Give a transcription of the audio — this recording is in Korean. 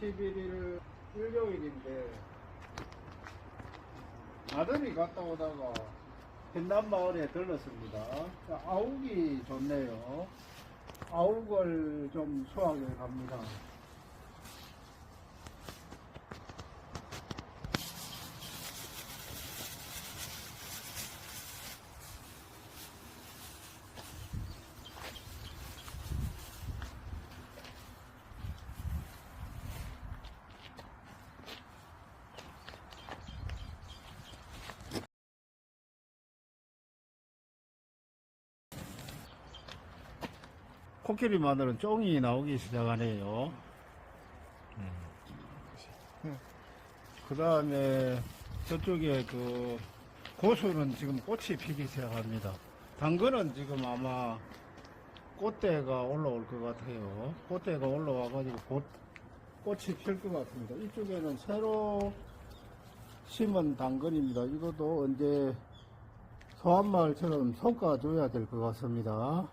11일 일요일인데 아들이 갔다 오다가 hen남마을에 들렀습니다. 자, 아욱이 좋네요. 아욱을 좀 수확해 갑니다. 코끼리 마늘은 쫑이 나오기 시작하네요. 그 다음에 저쪽에 그 고수는 지금 꽃이 피기 시작합니다. 당근은 지금 아마 꽃대가 올라올 것 같아요. 꽃대가 올라와가지고 곧 꽃이 필 것 같습니다. 이쪽에는 새로 심은 당근입니다. 이것도 언제 소한마을처럼 솎아줘야 될 것 같습니다.